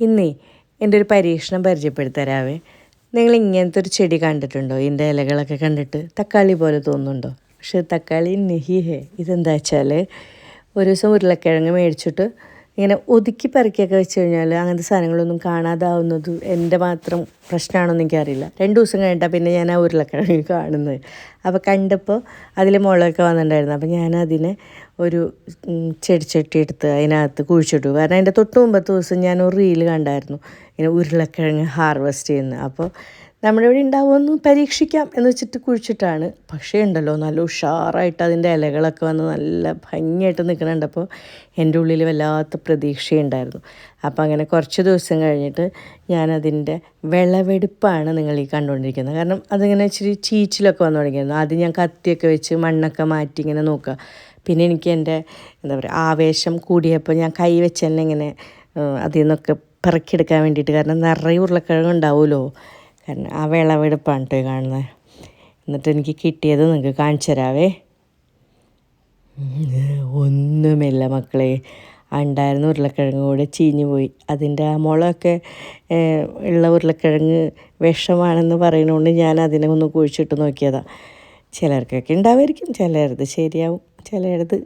ഇന്നേ എന്റെ ഒരു പരീക്ഷണം പരിചയപ്പെടുത്തരാവേ. നിങ്ങൾ ഇങ്ങനത്തെ ഒരു ചെടി കണ്ടിട്ടുണ്ടോ? ഇതിന്റെ ഇലകളൊക്കെ കണ്ടിട്ട് തക്കാളി പോലെ തോന്നുന്നുണ്ടോ? പക്ഷേ തക്കാളി നെഹിഹേ ഇതെന്താ വെച്ചാൽ ഒരു ദിവസം ഉരുളക്കിഴങ്ങ് മേടിച്ചിട്ട് ഇങ്ങനെ ഒതുക്കി പെറുക്കിയൊക്കെ വെച്ച് കഴിഞ്ഞാൽ അങ്ങനത്തെ സാധനങ്ങളൊന്നും കാണാതാവുന്നത് എന്റെ മാത്രം പ്രശ്നമാണെന്ന് എനിക്കറിയില്ല. രണ്ട് ദിവസം കഴിഞ്ഞിട്ടാണ് പിന്നെ ഞാൻ ആ ഉരുളക്കിഴങ്ങ് കാണുന്നത്. അപ്പോൾ കണ്ടപ്പോൾ അതിൽ മുളകൊക്കെ വന്നിട്ടുണ്ടായിരുന്നു. അപ്പോൾ ഞാൻ അതിനെ ഒരു ചെടിച്ചട്ടി എടുത്ത് അതിനകത്ത് കുഴിച്ചിട്ടു. കാരണം അതിന്റെ തൊട്ട് മുമ്പത്തെ ദിവസം ഞാൻ ഒരു റീൽ കണ്ടായിരുന്നു. ഇങ്ങനെ ഉരുളക്കിഴങ്ങ് ഹാർവെസ്റ്റ് ചെയ്യുന്നത്. അപ്പോൾ നമ്മുടെ ഇവിടെ ഉണ്ടാവുമെന്ന് പരീക്ഷിക്കാം എന്ന് വെച്ചിട്ട് കുഴിച്ചിട്ടാണ്. പക്ഷേ ഉണ്ടല്ലോ നല്ല ഉഷാറായിട്ട് അതിന്റെ ഇലകളൊക്കെ വന്ന് നല്ല ഭംഗിയായിട്ട് നിൽക്കണുണ്ടപ്പോൾ എന്റെ ഉള്ളിൽ വല്ലാത്ത പ്രതീക്ഷയുണ്ടായിരുന്നു. അപ്പോൾ അങ്ങനെ കുറച്ച് ദിവസം കഴിഞ്ഞിട്ട് ഞാനതിന്റെ വിളവെടുപ്പാണ് നിങ്ങൾ ഈ കണ്ടുകൊണ്ടിരിക്കുന്നത്. കാരണം അതിങ്ങനെ ഇച്ചിരി ചീച്ചിലൊക്കെ വന്നു തുടങ്ങിയിരുന്നു. ആദ്യം ഞാൻ കത്തിയൊക്കെ വെച്ച് മണ്ണൊക്കെ മാറ്റി ഇങ്ങനെ നോക്കുക. പിന്നെ എനിക്ക് എന്റെ എന്താ പറയുക ആവേശം കൂടിയപ്പോൾ ഞാൻ കൈ വെച്ച് തന്നെ ഇങ്ങനെ അതിൽ നിന്നൊക്കെ പിറക്കിയെടുക്കാൻ വേണ്ടിയിട്ട്. കാരണം നിറയെ ഉരുളക്കിഴങ്ങ് ഉണ്ടാവുമല്ലോ. കാരണം ആ വിളവെടുപ്പാണ് കേട്ടോ കാണുന്നത് എന്നിട്ട് എനിക്ക് കിട്ടിയത് നിങ്ങൾക്ക് കാണിച്ചു തരാവേ. ഒന്നുമില്ല മക്കളെ. ഉണ്ടായിരുന്ന ഉരുളക്കിഴങ്ങ് കൂടെ ചീഞ്ഞു പോയി. അതിന്റെ ആ മുളകൊക്കെ ഏഹ്, ഉള്ള ഉരുളക്കിഴങ്ങ് വിഷമാണെന്ന് പറയുന്നതുകൊണ്ട് ഞാൻ അതിനെ ഒന്ന് കുഴിച്ചിട്ട് നോക്കിയതാണ് ചിലർക്കൊക്കെ ഉണ്ടാവുമായിരിക്കും ചിലരത് ശരിയാവും ചിലരത്